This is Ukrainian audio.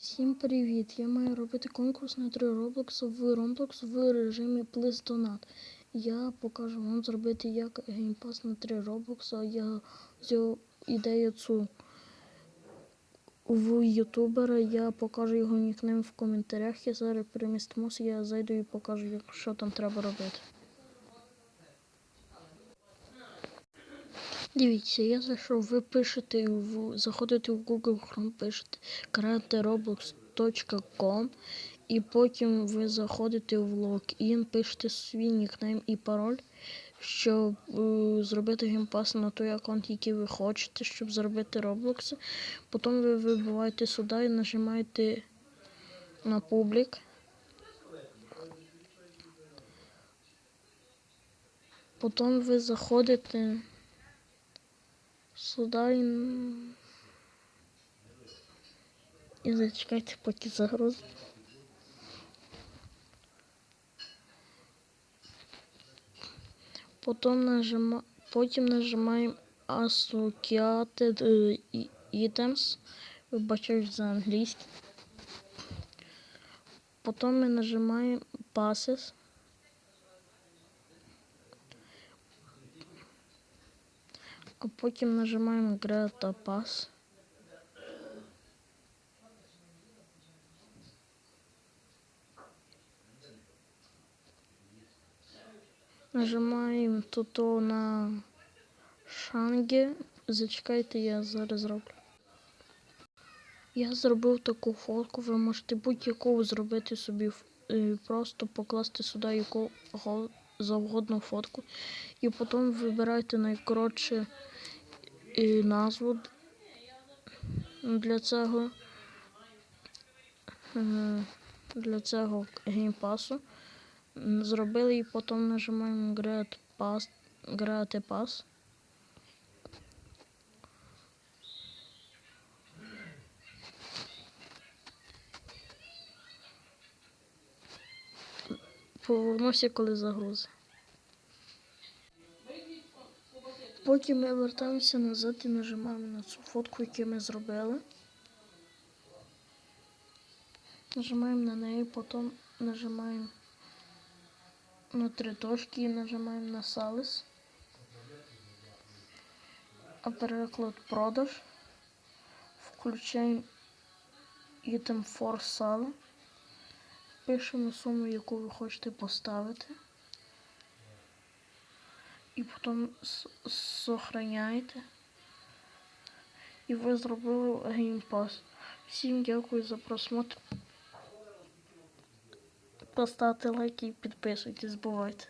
Всім привіт! Я маю робити конкурс на 3 Roblox в Roblox в режимі Please Donate. Я покажу вам зробити як геймпас на 3 Roblox. Я взяв ідею цю в ютубера. Я покажу його нікнейм в коментарях. Я зараз перемістимося, я зайду і покажу, що там треба робити. Дивіться, я зайшов, ви пишете в заходите в Google Chrome, пишете createroblox.com і потім ви заходите в логін, пишете свій нікнейм і пароль, щоб е, зробити геймпас на той аккаунт, який ви хочете, щоб зробити Roblox. Потім ви вибиваєте сюди і нажимаєте на публік. Потім ви заходите сюди і, зачекайте, поки загрузить. Потім, нажима... Потім нажимаємо Associated е, Items. Вибачаюсь за англійський. Потім ми нажимаємо Passes. А потім нажимаємо Greta Pass. Нажимаємо тут на шанги. Зачекайте, я зараз зроблю. Я зробив таку фотку, ви можете будь-яку зробити собі, е, просто покласти сюди яку го- завгодну фотку. І потім вибирайте найкоротше е, назву для цього, е, для цього геймпасу. Зробили і потім нажимаємо Create Pass, Create Pass. Повернуся, коли загрузи. Потім ми вертаємося назад і нажимаємо на цю фотку, яку ми зробили. Нажимаємо на неї, потім нажимаємо на три точки і нажимаємо на Салис. А переклад продаж. Включаємо Item for Sale. Пишемо суму, яку ви хочете поставити. І потім сохраняєте. І ви зробили геймпас. Всім дякую за просмотр. Поставте лайки і підписуйтесь, бувайте.